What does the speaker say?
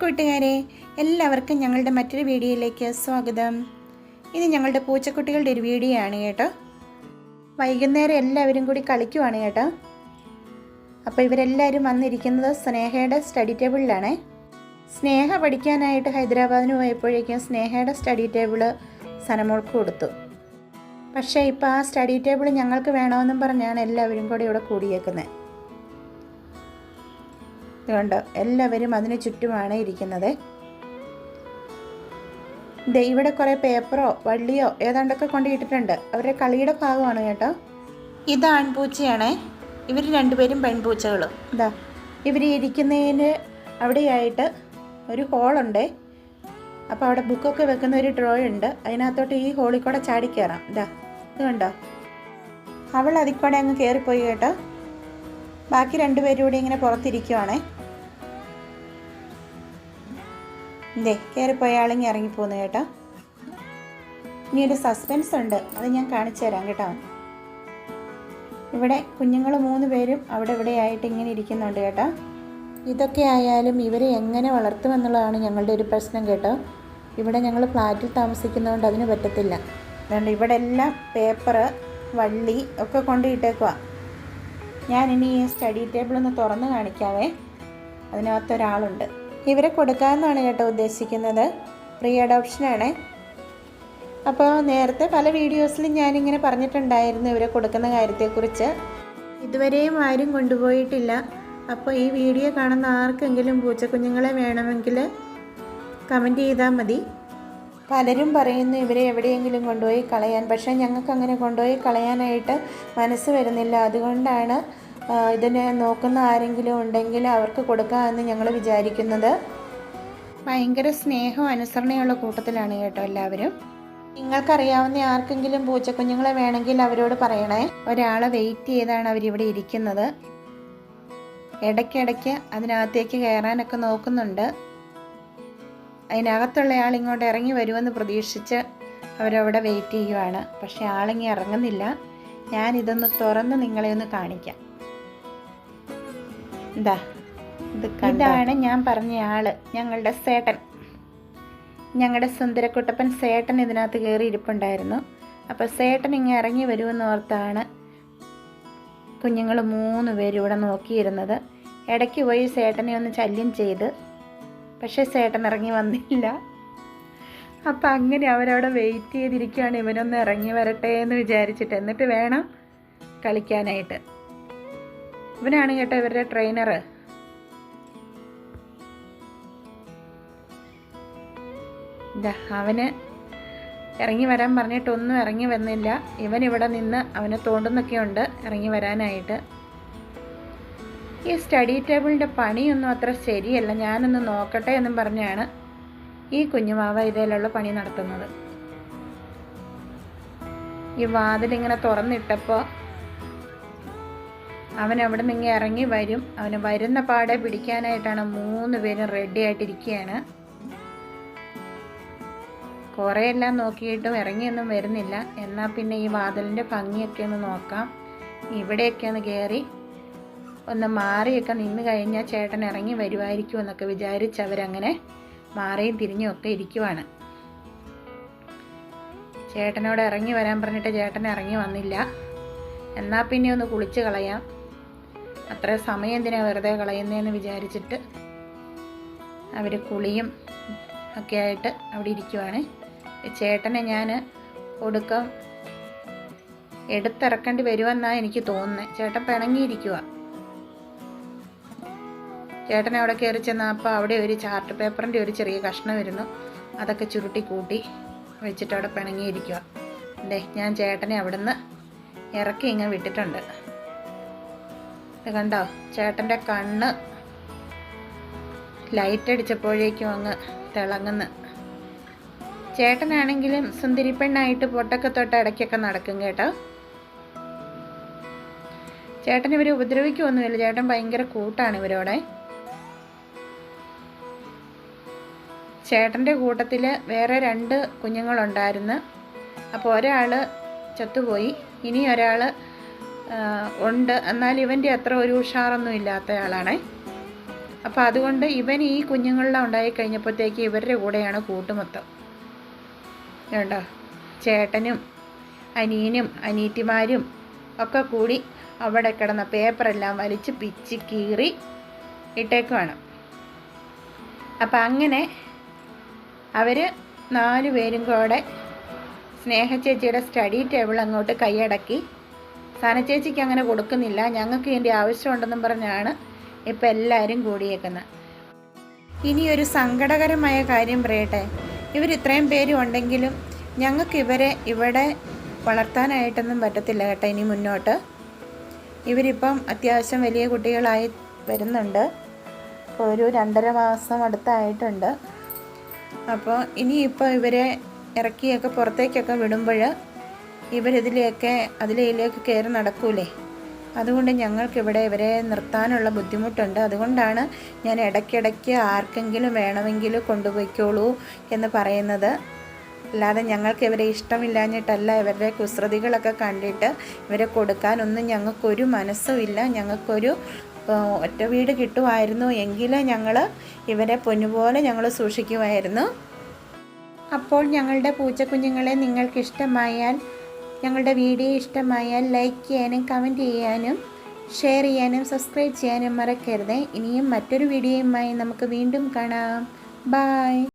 കൂട്ടുകാരെ എല്ലാവർക്കും ഞങ്ങളുടെ മറ്റൊരു വീഡിയോയിലേക്ക് സ്വാഗതം. ഇത് ഞങ്ങളുടെ പൂച്ചക്കുട്ടികളുടെ ഒരു വീഡിയോ ആണ് കേട്ടോ. വൈകുന്നേരം എല്ലാവരും കൂടി കളിക്കുവാണ് കേട്ടോ. അപ്പോൾ ഇവരെല്ലാവരും വന്നിരിക്കുന്നത് സ്നേഹയുടെ സ്റ്റഡി ടേബിളിലാണേ സ്നേഹ പഠിക്കാനായിട്ട് ഹൈദരാബാദിന് പോയപ്പോഴേക്കും സ്നേഹയുടെ സ്റ്റഡി ടേബിൾ സനമോൾക്ക് കൊടുത്തു. പക്ഷേ ഇപ്പോൾ ആ സ്റ്റഡി ടേബിൾ ഞങ്ങൾക്ക് വേണമെന്നും പറഞ്ഞാണ് എല്ലാവരും കൂടി ഇവിടെ കൂടിയേക്കുന്നത്. ഇതുകൊണ്ട് എല്ലാവരും അതിന് ചുറ്റുമാണ് ഇരിക്കുന്നത്. ദേ ഇവിടെ കുറേ പേപ്പറോ വള്ളിയോ ഏതാണ്ടൊക്കെ കൊണ്ടിട്ടിട്ടുണ്ട്. അവരുടെ കളിയുടെ ഭാഗമാണ് കേട്ടോ. ഇത് ആൺപൂച്ചയാണേ. ഇവർ രണ്ടുപേരും പെൺപൂച്ചകളും. ഇതാ ഇവർ ഇരിക്കുന്നതിന് അവിടെയായിട്ട് ഒരു ഹോളുണ്ട്. അപ്പോൾ അവിടെ ബുക്കൊക്കെ വെക്കുന്ന ഒരു ഡ്രോ ഉണ്ട്. അതിനകത്തോട്ട് ഈ ഹോളിൽ കൂടെ ചാടി കയറാം. ഇതാ ഇത് കണ്ടോ? അവൾ അതിൽ കൂടെ അങ്ങ് കയറിപ്പോയി കേട്ടോ. ബാക്കി രണ്ടുപേരും കൂടി ഇങ്ങനെ പുറത്തിരിക്കുവാണേ. ഇതേ കയറിപ്പോയ ആളിങ്ങി ഇറങ്ങിപ്പോന്നു കേട്ടോ. ഇനി ഒരു സസ്പെൻസ് ഉണ്ട്. അത് ഞാൻ കാണിച്ചു തരാം കേട്ടോ. ഇവിടെ കുഞ്ഞുങ്ങൾ മൂന്ന് പേരും അവിടെ ഇവിടെ ആയിട്ട് ഇങ്ങനെ ഇരിക്കുന്നുണ്ട് കേട്ടോ. ഇതൊക്കെ ആയാലും ഇവരെ എങ്ങനെ വളർത്തുമെന്നുള്ളതാണ് ഞങ്ങളുടെ ഒരു പ്രശ്നം കേട്ടോ. ഇവിടെ ഞങ്ങൾ ഫ്ലാറ്റിൽ താമസിക്കുന്നതുകൊണ്ട് അതിന് പറ്റത്തില്ല. അതുകൊണ്ട് ഇവിടെ എല്ലാം പേപ്പറ് വള്ളി ഒക്കെ കൊണ്ടിട്ടേക്കുക ഞാൻ ഇനി ഈ സ്റ്റഡി ടേബിൾ ഒന്ന് തുറന്ന് കാണിക്കാവേ. അതിനകത്ത് ഒരാളുണ്ട്. ഇവരെ കൊടുക്കാമെന്നാണ് കേട്ടോ ഉദ്ദേശിക്കുന്നത്. പ്രീ അഡോപ്ഷനാണ് അപ്പോൾ നേരത്തെ പല വീഡിയോസിലും ഞാനിങ്ങനെ പറഞ്ഞിട്ടുണ്ടായിരുന്നു ഇവരെ കൊടുക്കുന്ന കാര്യത്തെക്കുറിച്ച്. ഇതുവരെയും ആരും കൊണ്ടുപോയിട്ടില്ല. അപ്പോൾ ഈ വീഡിയോ കാണുന്ന ആർക്കെങ്കിലും പൂച്ചക്കുഞ്ഞുങ്ങളെ വേണമെങ്കിൽ കമന്റ് ചെയ്താൽ മതി. പലരും പറയുന്നു ഇവരെ എവിടെയെങ്കിലും കൊണ്ടുപോയി കളയാൻ. പക്ഷേ ഞങ്ങൾക്ക് അങ്ങനെ കൊണ്ടുപോയി കളയാനായിട്ട് മനസ്സ് വരുന്നില്ല. അതുകൊണ്ടാണ് ഇതിനെ നോക്കുന്ന ആരെങ്കിലും ഉണ്ടെങ്കിൽ അവർക്ക് കൊടുക്കാമെന്ന് ഞങ്ങൾ വിചാരിക്കുന്നത്. ഭയങ്കര സ്നേഹവും അനുസരണയുള്ള കൂട്ടത്തിലാണ് കേട്ടോ എല്ലാവരും. നിങ്ങൾക്കറിയാവുന്ന ആർക്കെങ്കിലും പൂച്ചക്കുഞ്ഞുങ്ങളെ വേണമെങ്കിൽ അവരോട് പറയണേ. ഒരാളെ വെയിറ്റ് ചെയ്താണ് അവരിവിടെ ഇരിക്കുന്നത്. ഇടയ്ക്കിടയ്ക്ക് അതിനകത്തേക്ക് കയറാനൊക്കെ നോക്കുന്നുണ്ട്. അതിനകത്തുള്ള ആൾ ഇങ്ങോട്ട് ഇറങ്ങി വരുമെന്ന് പ്രതീക്ഷിച്ച് അവരവിടെ വെയിറ്റ് ചെയ്യുവാണ്. പക്ഷെ ആളിങ്ങി ഇറങ്ങുന്നില്ല. ഞാനിതൊന്ന് തുറന്ന് നിങ്ങളെ ഒന്ന് കാണിക്കാം. ഇതാണ് ഞാൻ പറഞ്ഞ ആൾ ഞങ്ങളുടെ സേട്ടൻ. ഞങ്ങളുടെ സുന്ദരക്കുട്ടപ്പൻ സേട്ടൻ ഇതിനകത്ത് കയറി ഇരിപ്പുണ്ടായിരുന്നു. അപ്പോൾ സേട്ടൻ ഇങ്ങനെ ഇറങ്ങി വരുമെന്ന് ഓർത്താണ് കുഞ്ഞുങ്ങൾ മൂന്ന് പേരും ഇവിടെ നോക്കിയിരുന്നത്. ഇടയ്ക്ക് പോയി സേട്ടനെ ഒന്ന് ശല്യം ചെയ്ത് പക്ഷേ സേട്ടൻ ഇറങ്ങി വന്നില്ല. അപ്പം അങ്ങനെ അവരവിടെ വെയിറ്റ് ചെയ്തിരിക്കുകയാണ് ഇവനൊന്ന് ഇറങ്ങി വരട്ടെ എന്ന് വിചാരിച്ചിട്ട്. എന്നിട്ട് വേണം കളിക്കാനായിട്ട്. ഇവനാണ് കേട്ടോ ഇവരുടെ ട്രെയിനർ അവന് ഇറങ്ങി വരാൻ പറഞ്ഞിട്ടൊന്നും ഇറങ്ങി വന്നില്ല. ഇവൻ ഇവിടെ നിന്ന് അവനെ തോണ്ടുന്നൊക്കെ ഉണ്ട് ഇറങ്ങി വരാനായിട്ട്. ഈ സ്റ്റഡി ടേബിളിന്റെ പണിയൊന്നും അത്ര ശരിയല്ല. ഞാനൊന്ന് നോക്കട്ടെ എന്നും പറഞ്ഞാണ് ഈ കുഞ്ഞുമാവ ഇതിലുള്ള പണി നടത്തുന്നത്. ഈ വാതിലിങ്ങനെ തുറന്നിട്ടപ്പോൾ അവൻ അവിടെ നിന്ന് ഇറങ്ങി വരും. അവന് വരുന്ന പാടെ പിടിക്കാനായിട്ടാണ് മൂന്ന് പേരും റെഡി ആയിട്ടിരിക്കുകയാണ് കുറേ എല്ലാം നോക്കിയിട്ടും ഇറങ്ങിയൊന്നും വരുന്നില്ല. എന്നാൽ പിന്നെ ഈ വാതിലിന്റെ ഭംഗിയൊക്കെ ഒന്ന് നോക്കാം. ഇവിടെയൊക്കെ ഒന്ന് കയറി ഒന്ന് മാറിയൊക്കെ നിന്ന് കഴിഞ്ഞാൽ ചേട്ടൻ ഇറങ്ങി വരുമായിരിക്കും എന്നൊക്കെ വിചാരിച്ച് അവരങ്ങനെ മാറിയും തിരിഞ്ഞും ഒക്കെ ഇരിക്കുവാണ്. ചേട്ടനോട് ഇറങ്ങി വരാൻ പറഞ്ഞിട്ട് ചേട്ടൻ ഇറങ്ങി വന്നില്ല. എന്നാൽ പിന്നെ ഒന്ന് കുളിച്ച് കളയാം. അത്ര സമയം എന്തിനാണ് വെറുതെ കളയുന്നതെന്ന് വിചാരിച്ചിട്ട് അവർ കുളിയും ഒക്കെ ആയിട്ട് അവിടെ ഇരിക്കുവാണ്. ചേട്ടനെ ഞാൻ ഒടുക്കം എടുത്തിറക്കേണ്ടി വരുമെന്നാണ് എനിക്ക് തോന്നുന്നത് ചേട്ടൻ പിണങ്ങിയിരിക്കുക ചേട്ടൻ അവിടെ കയറി ചെന്നപ്പോൾ അവിടെ ഒരു ചാർട്ട് പേപ്പറിന്റെ ഒരു ചെറിയ കഷ്ണം വരുന്നു. അതൊക്കെ ചുരുട്ടി കൂട്ടി വെച്ചിട്ട് അവിടെ പിണങ്ങിയിരിക്കുക അല്ലേ ഞാൻ ചേട്ടനെ അവിടുന്ന് ഇറക്കി ഇങ്ങനെ വിട്ടിട്ടുണ്ട്. കണ്ടോ? ചേട്ടന്റെ കണ്ണ് ലൈറ്റ് അടിച്ചപ്പോഴേക്കും അങ്ങ് തിളങ്ങുന്നു. ചേട്ടനാണെങ്കിലും സുന്ദരി പെണ്ണായിട്ട് പൊട്ടൊക്കെ തൊട്ട് ഇടയ്ക്കൊക്കെ നടക്കും കേട്ടോ. ചേട്ടൻ ഇവരെ ഉപദ്രവിക്കുമൊന്നുമില്ല ചേട്ടൻ ഭയങ്കര കൂട്ടാണ് ഇവരോടെ. ചേട്ടന്റെ കൂട്ടത്തിൽ വേറെ രണ്ട് കുഞ്ഞുങ്ങളുണ്ടായിരുന്നു. അപ്പോൾ ഒരാൾ ചത്തുപോയി. ഇനി ഒരാൾ ഉണ്ട്. എന്നാൽ ഇവന്റെ അത്ര ഒരു ഉഷാറൊന്നും ഇല്ലാത്ത ആളാണ്. അപ്പോൾ അതുകൊണ്ട് ഇവൻ ഈ കുഞ്ഞുങ്ങളെല്ലാം ഉണ്ടായി കഴിഞ്ഞപ്പോഴത്തേക്ക് ഇവരുടെ കൂടെയാണ് കൂട്ടുമൊത്തം. കണ്ടോ? ചേട്ടനും അനിയനും അനീറ്റിമാരും ഒക്കെ കൂടി അവിടെ കിടന്ന പേപ്പറെല്ലാം വലിച്ച് പിച്ച് കീറി ഇട്ടേക്കുവാണ്. അപ്പം അങ്ങനെ അവർ നാലുപേരും കൂടെ സ്നേഹ ചേച്ചിയുടെ സ്റ്റഡി ടേബിൾ അങ്ങോട്ട് കൈയടക്കി. സനചേച്ചിക്ക് അങ്ങനെ കൊടുക്കുന്നില്ല. ഞങ്ങൾക്ക് ഇതിന്റെ ആവശ്യമുണ്ടെന്നും പറഞ്ഞാണ് ഇപ്പം എല്ലാവരും കൂടിയേക്കുന്നത്. ഇനി ഒരു സങ്കടകരമായ കാര്യം പറയട്ടെ. ഇവർ ഇത്രയും പേരും ഉണ്ടെങ്കിലും ഞങ്ങൾക്ക് ഇവരെ ഇവിടെ വളർത്താനായിട്ടൊന്നും പറ്റത്തില്ല കേട്ടോ ഇനി മുന്നോട്ട്. ഇവരിപ്പം അത്യാവശ്യം വലിയ കുട്ടികളായി വരുന്നുണ്ട്. ഇപ്പോൾ ഒരു രണ്ടര മാസം അടുത്തായിട്ടുണ്ട്. അപ്പോൾ ഇനിയിപ്പോൾ ഇവരെ ഇറക്കിയൊക്കെ പുറത്തേക്കൊക്കെ വിടുമ്പോൾ ഇവരിതിലെയൊക്കെ അതിലേക്ക് കയറി നടക്കൂലേ? അതുകൊണ്ട് ഞങ്ങൾക്കിവിടെ ഇവരെ നിർത്താനുള്ള ബുദ്ധിമുട്ടുണ്ട്. അതുകൊണ്ടാണ് ഞാൻ ഇടയ്ക്കിടയ്ക്ക് ആർക്കെങ്കിലും വേണമെങ്കിൽ കൊണ്ടുപോയിക്കോളൂ എന്ന് പറയുന്നത്. അല്ലാതെ ഞങ്ങൾക്ക് ഇവരെ ഇഷ്ടമില്ലാഞ്ഞിട്ടല്ല ഇവരുടെ കുസൃതികളൊക്കെ കണ്ടിട്ട് ഇവരെ കൊടുക്കാനൊന്നും ഞങ്ങൾക്കൊരു മനസ്സുമില്ല ഞങ്ങൾക്കൊരു ഒറ്റ വീട് കിട്ടുമായിരുന്നു എങ്കിൽ ഞങ്ങൾ ഇവരെ പൊന്നുപോലെ ഞങ്ങൾ സൂക്ഷിക്കുമായിരുന്നു. അപ്പോൾ ഞങ്ങളുടെ പൂച്ചക്കുഞ്ഞുങ്ങളെ നിങ്ങൾക്ക് ഇഷ്ടമായാൽ ഞങ്ങളുടെ വീഡിയോ ഇഷ്ടമായാൽ ലൈക്ക് ചെയ്യാനും കമന്റ് ചെയ്യാനും ഷെയർ ചെയ്യാനും സബ്സ്ക്രൈബ് ചെയ്യാനും മറക്കരുത്. ഇനിയും മറ്റൊരു വീഡിയോയുമായി നമുക്ക് വീണ്ടും കാണാം. ബായ്.